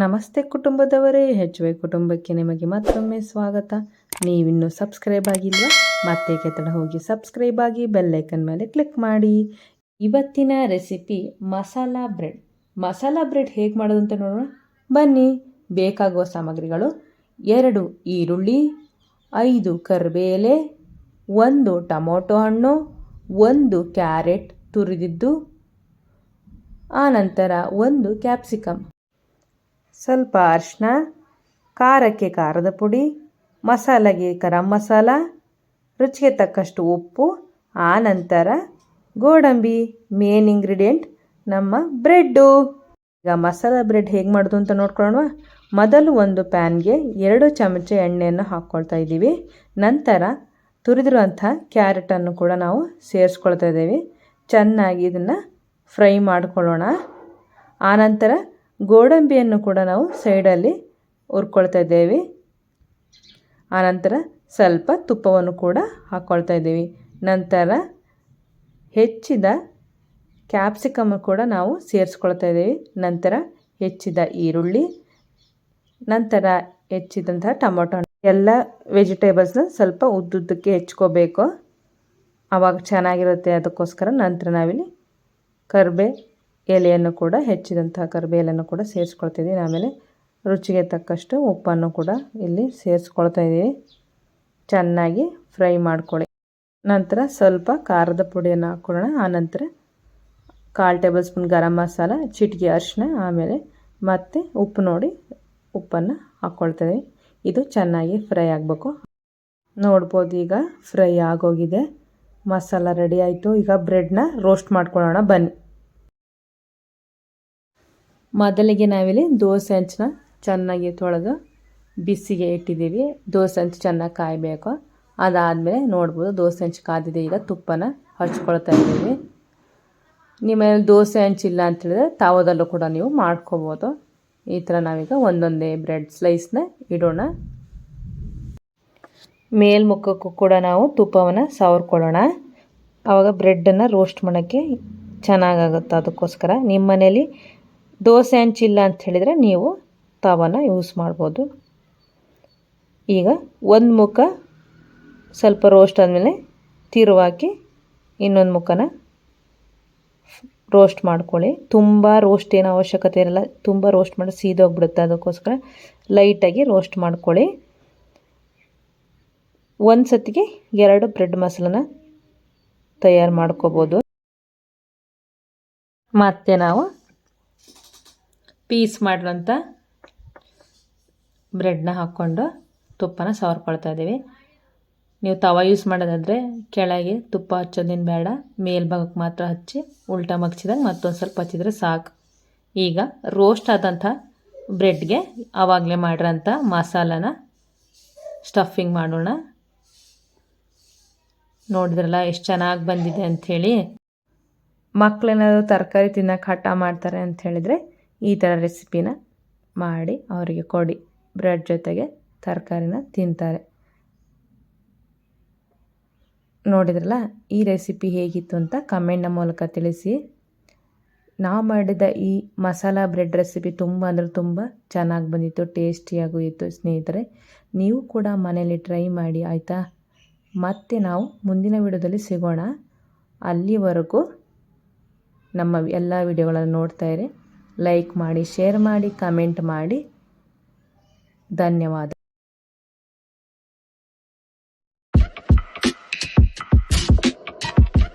ನಮಸ್ತೆ ಕುಟುಂಬದವರೇ ಹೆಚ್ ವೈ ಕುಟುಂಬಕ್ಕೆ ನಿಮಗೆ ಮತ್ತೊಮ್ಮೆ ಸ್ವಾಗತ. ನೀವಿನ್ನೂ ಸಬ್ಸ್ಕ್ರೈಬ್ ಆಗಿಲ್ವಾ? ಮತ್ತೆ ಕೆತ್ತಡ ಹೋಗಿ ಸಬ್ಸ್ಕ್ರೈಬ್ ಆಗಿ ಬೆಲ್ಲೈಕನ್ ಮೇಲೆ ಕ್ಲಿಕ್ ಮಾಡಿ. ಇವತ್ತಿನ recipe masala bread. Masala bread ಹೇಗೆ ಮಾಡೋದು ಅಂತ ನೋಡೋಣ. ಬನ್ನಿ. ಬೇಕಾಗುವ ಸಾಮಗ್ರಿಗಳು. ಎರಡು ಈರುಳ್ಳಿ, ಐದು ಕರಿಬೇಲೆ, ಒಂದು ಟೊಮೊಟೊ ಹಣ್ಣು, ಒಂದು ಕ್ಯಾರೆಟ್ ತುರಿದಿದ್ದು ಆನಂತರ ಒಂದು ಕ್ಯಾಪ್ಸಿಕಮ್. ಸ್ವಲ್ಪ ಅರಿಶಿನ, ಖಾರಕ್ಕೆ ಖಾರದ ಪುಡಿ, ಮಸಾಲೆಗೆ ಗರಂ ಮಸಾಲ, ರುಚಿಗೆ ತಕ್ಕಷ್ಟು ಉಪ್ಪು, ಆನಂತರ ಗೋಡಂಬಿ ಮೇನ್ ಇಂಗ್ರೀಡಿಯೆಂಟ್ ನಮ್ಮ ಬ್ರೆಡ್ಡು ಈಗ ಮಸಾಲ ಬ್ರೆಡ್ ಹೇಗೆ ಮಾಡೋದು ಅಂತ ನೋಡ್ಕೊಳ್ಳೋಣ. ಮೊದಲು ಒಂದು ಪ್ಯಾನ್ಗೆ ಎರಡು ಚಮಚ ಎಣ್ಣೆಯನ್ನು ಹಾಕ್ಕೊಳ್ತಾ ಇದ್ದೀವಿ. ನಂತರ ತುರಿದಿರುವಂಥ ಕ್ಯಾರೆಟನ್ನು ಕೂಡ ನಾವು ಸೇರಿಸ್ಕೊಳ್ತಾ ಇದ್ದೀವಿ. ಚೆನ್ನಾಗಿ ಇದನ್ನು ಫ್ರೈ ಮಾಡ್ಕೊಳ್ಳೋಣ. ಆನಂತರ ಗೋಡಂಬಿಯನ್ನು ಕೂಡ ನಾವು ಸೈಡಲ್ಲಿ ಹುರ್ಕೊಳ್ತಾ ಇದ್ದೇವೆ. ಆನಂತರ ಸ್ವಲ್ಪ ತುಪ್ಪವನ್ನು ಕೂಡ ಹಾಕ್ಕೊಳ್ತಾ ಇದ್ದೀವಿ. ನಂತರ ಹೆಚ್ಚಿದ ಕ್ಯಾಪ್ಸಿಕಮ್ ಕೂಡ ನಾವು ಸೇರಿಸ್ಕೊಳ್ತಾ ಇದ್ದೀವಿ. ನಂತರ ಹೆಚ್ಚಿದ ಈರುಳ್ಳಿ, ನಂತರ ಹೆಚ್ಚಿದಂತಹ ಟೊಮೊಟೊ ಎಲ್ಲ ವೆಜಿಟೇಬಲ್ಸ್ನ ಸ್ವಲ್ಪ ಉದ್ದುದ್ದಕ್ಕೆ ಹೆಚ್ಕೋಬೇಕು. ಆವಾಗ ಚೆನ್ನಾಗಿರುತ್ತೆ ಅದಕ್ಕೋಸ್ಕರ ನಂತರ ನಾವಿಲ್ಲಿ ಕರ್ಬೇ ಎಲೆಯನ್ನು ಕೂಡ ಹೆಚ್ಚಿದಂತಹ ಕರಿಬೇಲನ್ನು ಕೂಡ ಸೇರಿಸ್ಕೊಳ್ತಿದ್ದೀನಿ ಆಮೇಲೆ ರುಚಿಗೆ ತಕ್ಕಷ್ಟು ಉಪ್ಪನ್ನು ಕೂಡ ಇಲ್ಲಿ ಸೇರಿಸ್ಕೊಳ್ತಾ ಇದ್ದೀವಿ. ಚೆನ್ನಾಗಿ ಫ್ರೈ ಮಾಡ್ಕೊಳ್ಳಿ. ನಂತರ ಸ್ವಲ್ಪ ಖಾರದ ಪುಡಿಯನ್ನು ಹಾಕ್ಕೊಳ್ಳೋಣ ಆನಂತರ ಕಾಲು ಟೇಬಲ್ ಸ್ಪೂನ್ ಗರಂ ಮಸಾಲ, ಚಿಟಿಕೆ ಅರಿಶಿನ ಆಮೇಲೆ ಮತ್ತೆ ಉಪ್ಪು ನೋಡಿ ಉಪ್ಪನ್ನು ಹಾಕ್ಕೊಳ್ತೇವೆ ಇದು ಚೆನ್ನಾಗಿ ಫ್ರೈ ಆಗಬೇಕು. ನೋಡ್ಬೋದು ಈಗ ಫ್ರೈ ಆಗೋಗಿದೆ. ಮಸಾಲ ರೆಡಿ ಆಯಿತು. ಈಗ ಬ್ರೆಡ್ನ ರೋಸ್ಟ್ ಮಾಡ್ಕೊಳ್ಳೋಣ. ಬನ್ನಿ. ಮೊದಲಿಗೆ ನಾವಿಲ್ಲಿ ದೋಸೆ ಹಂಚನ್ನ ಚೆನ್ನಾಗಿ ತೊಳೆದು ಬಿಸಿಗೆ ಇಟ್ಟಿದ್ದೀವಿ. ದೋಸೆ ಹಂಚು ಚೆನ್ನಾಗಿ ಕಾಯಬೇಕು. ಅದಾದಮೇಲೆ ನೋಡ್ಬೋದು ದೋಸೆ ಹಂಚು ಕಾದಿದೆ. ಈಗ ತುಪ್ಪನ ಹಚ್ಕೊಳ್ತಾ ಇದ್ದೀವಿ. ನಿಮ್ಮ ಮನೇಲಿ ದೋಸೆ ಹಂಚಿಲ್ಲ ಅಂತೇಳಿದ್ರೆ ತಾವದಲ್ಲೂ ಕೂಡ ನೀವು ಮಾಡ್ಕೋಬೋದು. ಈ ಥರ ನಾವೀಗ ಒಂದೊಂದೇ ಬ್ರೆಡ್ ಸ್ಲೈಸ್ನ ಇಡೋಣ. ಮೇಲ್ಮುಖಕ್ಕೂ ಕೂಡ ನಾವು ತುಪ್ಪವನ್ನು ಸವರ್ಕೊಳ್ಳೋಣ. ಆವಾಗ ಬ್ರೆಡ್ಡನ್ನು ರೋಸ್ಟ್ ಮಾಡೋಕ್ಕೆ ಚೆನ್ನಾಗಾಗುತ್ತೆ ಅದಕ್ಕೋಸ್ಕರ. ನಿಮ್ಮ ಮನೇಲಿ ದೋಸೆ ಹಂಚಿಲ್ಲ ಅಂತ ಹೇಳಿದರೆ ನೀವು ತವನ ಯೂಸ್ ಮಾಡ್ಬೋದು. ಈಗ ಒಂದು ಮುಖ ಸ್ವಲ್ಪ ರೋಸ್ಟ್ ಆದಮೇಲೆ ತಿರುವಾಕಿ ಇನ್ನೊಂದು ಮುಖನ ರೋಸ್ಟ್ ಮಾಡ್ಕೊಳ್ಳಿ. ತುಂಬ ರೋಸ್ಟ್ ಏನು ಅವಶ್ಯಕತೆ ಇರಲ್ಲ, ತುಂಬ ರೋಸ್ಟ್ ಮಾಡಿ ಸೀದೋಗ್ಬಿಡುತ್ತೆ. ಅದಕ್ಕೋಸ್ಕರ ಲೈಟಾಗಿ ರೋಸ್ಟ್ ಮಾಡ್ಕೊಳ್ಳಿ. ಒಂದು ಸತಿಗೆ ಎರಡು ಬ್ರೆಡ್ ಮಸಾಲನ ತಯಾರು ಮಾಡ್ಕೋಬೋದು. ಮತ್ತು ನಾವು ಪೀಸ್ ಮಾಡಿರೋಂಥ ಬ್ರೆಡ್ನ ಹಾಕ್ಕೊಂಡು ತುಪ್ಪನ ಸವರ್ಕೊಳ್ತಾ ಇದ್ದೀವಿ. ನೀವು ತವ ಯೂಸ್ ಮಾಡೋದಾದರೆ ಕೆಳಗೆ ತುಪ್ಪ ಹಚ್ಚೋದೇನು ಬೇಡ, ಮೇಲ್ಭಾಗಕ್ಕೆ ಮಾತ್ರ ಹಚ್ಚಿ ಉಲ್ಟಾ ಮಗ್ಚಿದಾಗ ಮತ್ತೊಂದು ಸ್ವಲ್ಪ ಹಚ್ಚಿದ್ರೆ ಸಾಕು. ಈಗ ರೋಸ್ಟ್ ಆದಂಥ ಬ್ರೆಡ್ಗೆ ಆವಾಗಲೇ ಮಾಡಿರೋಂಥ ಮಸಾಲನ ಸ್ಟಫಿಂಗ್ ಮಾಡೋಣ. ನೋಡಿದ್ರಲ್ಲ ಎಷ್ಟು ಚೆನ್ನಾಗಿ ಬಂದಿದೆ ಅಂಥೇಳಿ. ಮಕ್ಕಳೇನಾದರೂ ತರಕಾರಿ ತಿನ್ನೋಕೆ ಹಠ ಮಾಡ್ತಾರೆ ಅಂತ ಹೇಳಿದರೆ ಈ ಥರ ರೆಸಿಪಿನ ಮಾಡಿ ಅವರಿಗೆ ಕೊಡಿ. ಬ್ರೆಡ್ ಜೊತೆಗೆ ತರಕಾರಿನ ತಿಂತಾರೆ. ನೋಡಿದ್ರಲ್ಲ, ಈ ರೆಸಿಪಿ ಹೇಗಿತ್ತು ಅಂತ ಕಮೆಂಟ್ನ ಮೂಲಕ ತಿಳಿಸಿ. ನಾವು ಮಾಡಿದ ಈ ಮಸಾಲ ಬ್ರೆಡ್ ರೆಸಿಪಿ ತುಂಬ ಅಂದರೆ ತುಂಬ ಚೆನ್ನಾಗಿ ಬಂದಿತ್ತು, ಟೇಸ್ಟಿಯಾಗೂ ಇತ್ತು. ಸ್ನೇಹಿತರೆ, ನೀವು ಕೂಡ ಮನೇಲಿ ಟ್ರೈ ಮಾಡಿ, ಆಯಿತಾ? ಮತ್ತೆ ನಾವು ಮುಂದಿನ ವಿಡಿಯೋದಲ್ಲಿ ಸಿಗೋಣ. ಅಲ್ಲಿವರೆಗೂ ನಮ್ಮ ಎಲ್ಲ ವಿಡಿಯೋಗಳನ್ನು ನೋಡ್ತಾ ಇರಿ. ಲೈಕ್ ಮಾಡಿ ಶೇರ್ ಮಾಡಿ ಕಮೆಂಟ್ ಮಾಡಿ. ಧನ್ಯವಾದ